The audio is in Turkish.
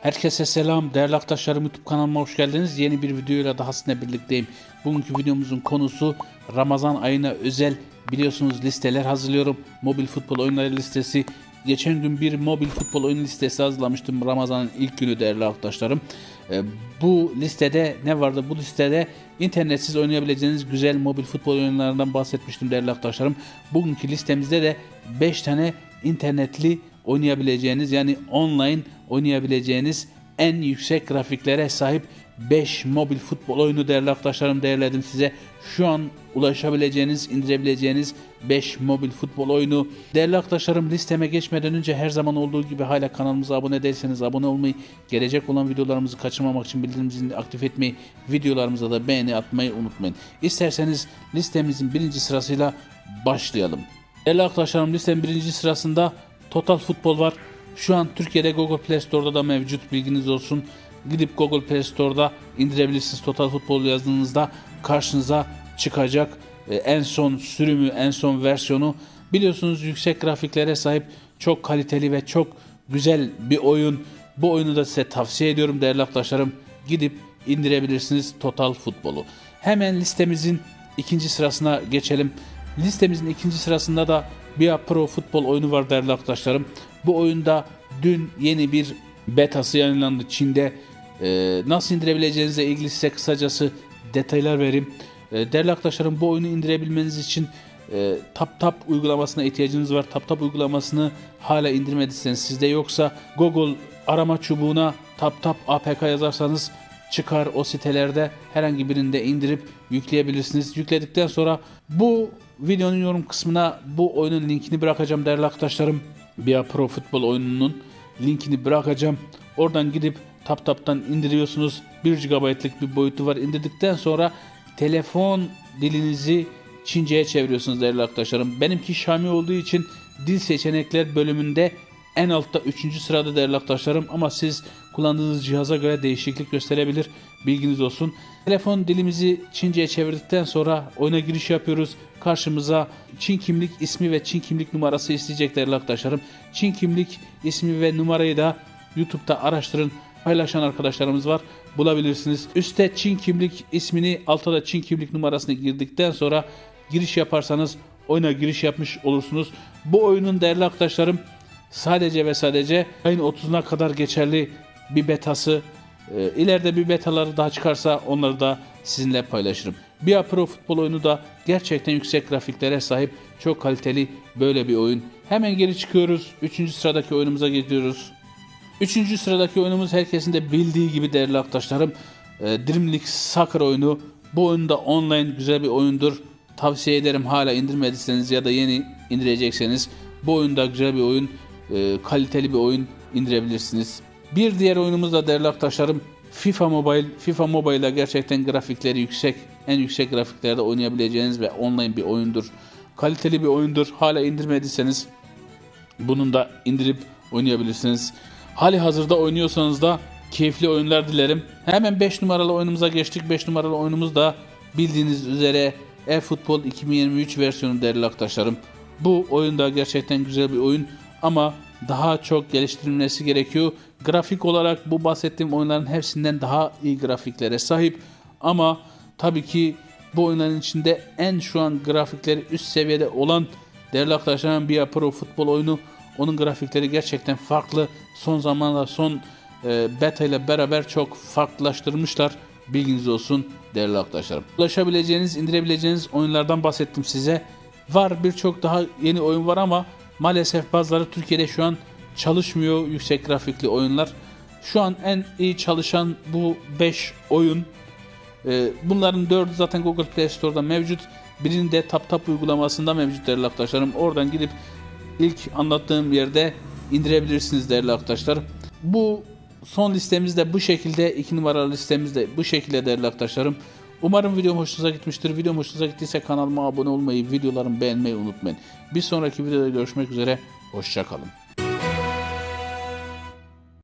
Herkese selam değerli arkadaşlarım YouTube kanalıma hoş geldiniz. Yeni bir videoyla daha sizinle birlikteyim. Bugünkü videomuzun konusu Ramazan ayına özel biliyorsunuz listeler hazırlıyorum. Mobil futbol oyunları listesi. Geçen gün bir mobil futbol oyun listesi hazırlamıştım Ramazan'ın ilk günü değerli arkadaşlarım. Ee, bu listede ne vardı? Bu listede internetsiz oynayabileceğiniz güzel mobil futbol oyunlarından bahsetmiştim değerli arkadaşlarım. Bugünkü listemizde de 5 tane internetli oynayabileceğiniz yani online oynayabileceğiniz en yüksek grafiklere sahip 5 mobil futbol oyunu değerli arkadaşlarım değerledim size. Şu an ulaşabileceğiniz, indirebileceğiniz 5 mobil futbol oyunu. Değerli arkadaşlarım listeme geçmeden önce her zaman olduğu gibi hala kanalımıza abone değilseniz abone olmayı, gelecek olan videolarımızı kaçırmamak için bildirim zilini aktif etmeyi, videolarımıza da beğeni atmayı unutmayın. İsterseniz listemizin birinci sırasıyla başlayalım. Değerli arkadaşlarım listenin birinci sırasında Total Futbol var. Şu an Türkiye'de Google Play Store'da da mevcut bilginiz olsun. Gidip Google Play Store'da indirebilirsiniz. Total Futbol yazdığınızda karşınıza çıkacak e, en son sürümü, en son versiyonu. Biliyorsunuz yüksek grafiklere sahip çok kaliteli ve çok güzel bir oyun. Bu oyunu da size tavsiye ediyorum değerli arkadaşlarım. Gidip indirebilirsiniz Total Futbol'u. Hemen listemizin ikinci sırasına geçelim. Listemizin ikinci sırasında da bir Pro futbol oyunu var değerli arkadaşlarım. Bu oyunda dün yeni bir betası yayınlandı Çin'de. Ee, nasıl indirebileceğinizle ilgili size kısacası detaylar vereyim. Ee, değerli arkadaşlarım bu oyunu indirebilmeniz için e, TapTap uygulamasına ihtiyacınız var. TapTap uygulamasını hala indirmediyseniz sizde yoksa Google arama çubuğuna TapTap APK yazarsanız çıkar o sitelerde herhangi birinde indirip yükleyebilirsiniz. Yükledikten sonra bu videonun yorum kısmına bu oyunun linkini bırakacağım değerli arkadaşlarım. Bia Pro futbol oyununun linkini bırakacağım. Oradan gidip TapTap'tan indiriyorsunuz. 1 GB'lık bir boyutu var. İndirdikten sonra telefon dilinizi Çince'ye çeviriyorsunuz değerli arkadaşlarım. Benimki Şami olduğu için dil seçenekler bölümünde en altta 3. sırada değerli arkadaşlarım ama siz kullandığınız cihaza göre değişiklik gösterebilir. Bilginiz olsun. Telefon dilimizi Çince'ye çevirdikten sonra oyuna giriş yapıyoruz. Karşımıza Çin kimlik ismi ve Çin kimlik numarası isteyecek değerli arkadaşlarım. Çin kimlik ismi ve numarayı da YouTube'da araştırın. Paylaşan arkadaşlarımız var. Bulabilirsiniz. Üste Çin kimlik ismini, altta da Çin kimlik numarasını girdikten sonra giriş yaparsanız oyuna giriş yapmış olursunuz. Bu oyunun değerli arkadaşlarım sadece ve sadece ayın 30'una kadar geçerli bir betası. E, ileride bir betaları daha çıkarsa onları da sizinle paylaşırım. Bia Pro futbol oyunu da gerçekten yüksek grafiklere sahip çok kaliteli böyle bir oyun. Hemen geri çıkıyoruz. 3. sıradaki oyunumuza gidiyoruz. 3. sıradaki oyunumuz herkesin de bildiği gibi değerli arkadaşlarım. E, Dream League Soccer oyunu. Bu oyunda online güzel bir oyundur. Tavsiye ederim hala indirmediyseniz ya da yeni indirecekseniz. Bu oyunda güzel bir oyun, e, kaliteli bir oyun indirebilirsiniz. Bir diğer oyunumuz da değerli arkadaşlarım FIFA Mobile. FIFA Mobile'da gerçekten grafikleri yüksek, en yüksek grafiklerde oynayabileceğiniz ve online bir oyundur. Kaliteli bir oyundur. Hala indirmediyseniz bunun da indirip oynayabilirsiniz. Hali hazırda oynuyorsanız da keyifli oyunlar dilerim. Hemen 5 numaralı oyunumuza geçtik. 5 numaralı oyunumuz da bildiğiniz üzere eFootball 2023 versiyonu değerli arkadaşlarım. Bu oyunda gerçekten güzel bir oyun ama daha çok geliştirilmesi gerekiyor. Grafik olarak bu bahsettiğim oyunların hepsinden daha iyi grafiklere sahip. Ama tabii ki bu oyunların içinde en şu an grafikleri üst seviyede olan değerli arkadaşlarım bir Pro futbol oyunu. Onun grafikleri gerçekten farklı. Son zamanlarda son e, beta ile beraber çok farklılaştırmışlar. Bilginiz olsun değerli arkadaşlarım. Ulaşabileceğiniz, indirebileceğiniz oyunlardan bahsettim size. Var birçok daha yeni oyun var ama maalesef bazıları Türkiye'de şu an çalışmıyor yüksek grafikli oyunlar. Şu an en iyi çalışan bu 5 oyun. Ee, bunların 4'ü zaten Google Play Store'da mevcut. Birinin de TapTap uygulamasında mevcut değerli arkadaşlarım. Oradan gidip ilk anlattığım yerde indirebilirsiniz değerli arkadaşlar. Bu son listemiz de bu şekilde. 2 numaralı listemiz de bu şekilde değerli arkadaşlarım. Umarım videom hoşunuza gitmiştir. Videom hoşunuza gittiyse kanalıma abone olmayı, videolarımı beğenmeyi unutmayın. Bir sonraki videoda görüşmek üzere. Hoşçakalın.